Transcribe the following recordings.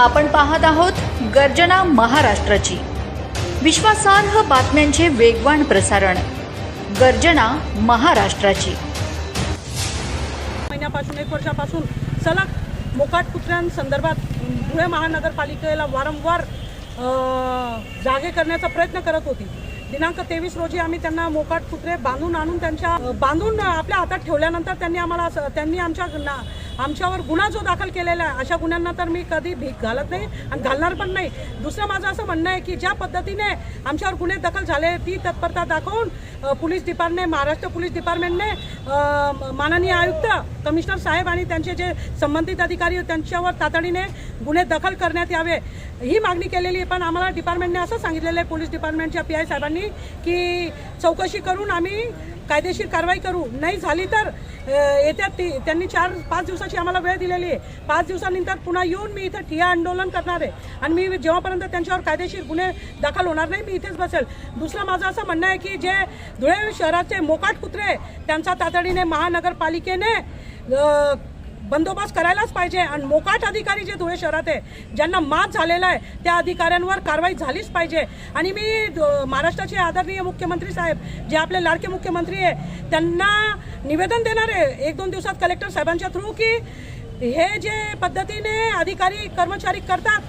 आपण पाहत आहोत गर्जना महाराष्ट्राची. विश्वासार्ह बातम्यांचे वेगवान प्रसारण. गर्जना महाराष्ट्राची. महिन्यापासून एक वर्षापासून सलग मोकाट कुत्र्यांसंदर्भात धुळे महानगरपालिकेला वारंवार जागे करण्याचा प्रयत्न करत होती. दिनांक तेवीस रोजी आम्ही त्यांना मोकाट कुत्रे बांधून आणून त्यांच्या बांधून आपल्या हातात ठेवल्यानंतर त्यांनी आम्हाला असं- त्यांनी आमच्या आमच्यावर गुन्हा जो दाखल केलेला आहे अशा गुन्ह्यांना तर मी कधी भीक घालत नाही आणि घालणार पण नाही. दुसरं माझं असं म्हणणं आहे की ज्या पद्धतीने आमच्यावर गुन्हे दाखल झाले ती तत्परता दाखवून पोलीस डिपार्टमेंट महाराष्ट्र पोलीस डिपार्टमेंटने माननीय आयुक्त कमिशनर साहेब आणि त्यांचे जे संबंधित अधिकारी आहेत, त्यांच्यावर तातडीने गुन्हे दखल करण्यात यावे. ही मागणी केलेली आहे पण आम्हाला डिपार्टमेंटने असं सांगितलेलं आहे पोलीस डिपार्टमेंटच्या पी आय साहेबांनी की चौकशी करून आम्ही कायदेशीर कारवाई करू. नाही झाली तर येत्या ती त्यांनी चार पाच दिवसाची आम्हाला वेळ दिलेली आहे. पाच दिवसानंतर पुन्हा येऊन मी इथं ठिया आंदोलन करणार आहे. आणि मी जेव्हापर्यंत त्यांच्यावर कायदेशीर गुन्हे दाखल होणार नाही मी इथेच बसेल. दुसरं माझं असं म्हणणं आहे की जे धुळे शहराचे मोकाट कुत्रे त्यांचा तातडीने महानगरपालिकेने बंदोबस्त करायलाच पाहिजे. आणि मोकाट अधिकारी जे धुळे शहरात आहे ज्यांना मात झालेला आहे त्या अधिकाऱ्यांवर कारवाई झालीच पाहिजे. आणि मी महाराष्ट्राचे आदरणीय मुख्यमंत्री साहेब जे आपले लाडके मुख्यमंत्री आहे त्यांना निवेदन देणार आहे एक दोन दिवसात कलेक्टर साहेबांच्या थ्रू की हे जे पद्धतीने अधिकारी कर्मचारी करतात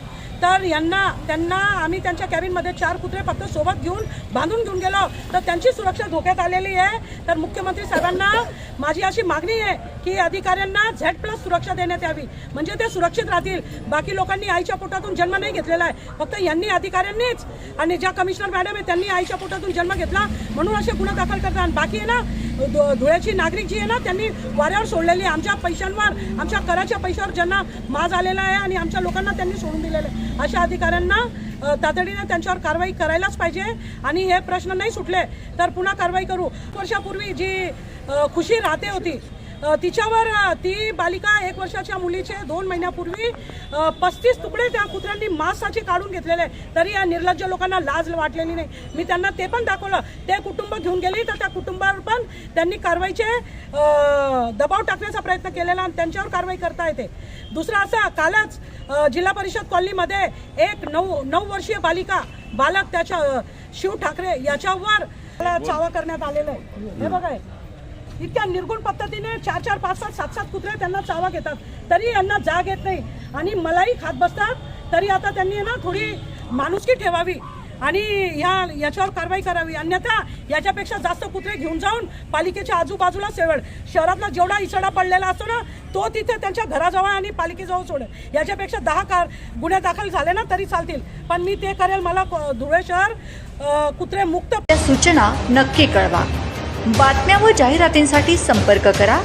तर यांना त्यांना आम्ही त्यांच्या कॅबिनमध्ये चार कुत्रे फक्त सोबत घेऊन बांधून घेऊन गेलो. तर त्यांची सुरक्षा धोक्यात आलेली आहे. तर मुख्यमंत्री साहेबांना माझी अशी मागणी आहे की अधिकाऱ्यांना झेड प्लस सुरक्षा देण्यात यावी. म्हणजे ते सुरक्षित राहतील. बाकी लोकांनी आईच्या पोटातून जन्म नाही घेतलेला आहे. फक्त यांनी अधिकाऱ्यांनीच आणि ज्या कमिशनर मॅडम आहे त्यांनी आईच्या पोटातून जन्म घेतला म्हणून असे गुन्हे दाखल करतात. आणि बाकी आहे ना धु- धुळ्याची नागरिक जी आहे ना त्यांनी वाऱ्यावर सोडलेली आहे. आमच्या पैशांवर आमच्या कराच्या पैशावर ज्यांना माज आलेला आहे आणि आमच्या लोकांना त्यांनी सोडून दिलेलं आहे. अशा अधिकाऱ्यांना तातडीनं तातडीने त्यांच्यावर कारवाई करायलाच पाहिजे आणि हे प्रश्न नाही सुटले तर पुन्हा कारवाई करू. वर्षापूर्वी जी खुशी राहते होती तिच्यावर ती बालिका एक वर्षाच्या मुलीचे दोन महिन्यापूर्वी पस्तीस तुकडे त्या कुत्र्यांनी मांसाचे काढून घेतलेले तरी या निर्लज्ज लोकांना लाज वाटलेली नाही. मी त्यांना ते पण दाखवलं. ते कुटुंब घेऊन गेली तर त्या कुटुंबावर पण त्यांनी कारवाईचे दबाव टाकण्याचा प्रयत्न केलेला आणि त्यांच्यावर कारवाई करता येते. दुसरं असं कालच जिल्हा परिषद कॉलनीमध्ये एक नऊ नऊ वर्षीय बालिका बालक त्याच्या शिव ठाकरे याच्यावर त्याला चावा करण्यात आलेलं आहे. हे बघा इतक्या निर्गुण पद्धतीने चार चार पाच पाच सात सात कुत्रे त्यांना चावा घेतात. तरी यांना जाग येत नाही. आणि मलाही खात बसतात. तरी आता त्यांनी ना थोडी माणुसकी ठेवावी. आणि ह्या याच्यावर कारवाई करावी. अन्यथा याच्यापेक्षा जास्त कुत्रे घेऊन जाऊन पालिकेच्या आजूबाजूला सेवड शहरातला जेवढा इसडा पडलेला असतो ना तो तिथे त्यांच्या घराजवळ आणि पालिकेजवळ सोडेल याच्यापेक्षा दहा कार गुन्हे दाखल झाले ना तरी चालतील. पण मी ते करेल. मला धुळे शहर कुत्रे मुक्त सूचना नक्की कळवा. बातम्या व जाहिरातींसाठी संपर्क करा.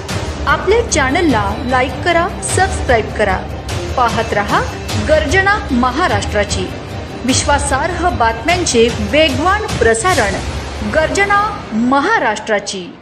आपल्या चॅनलला लाईक करा सबस्क्राईब करा. पाहत रहा गर्जना महाराष्ट्राची. विश्वासार्ह बातम्यांचे वेगवान प्रसारण गर्जना महाराष्ट्राची.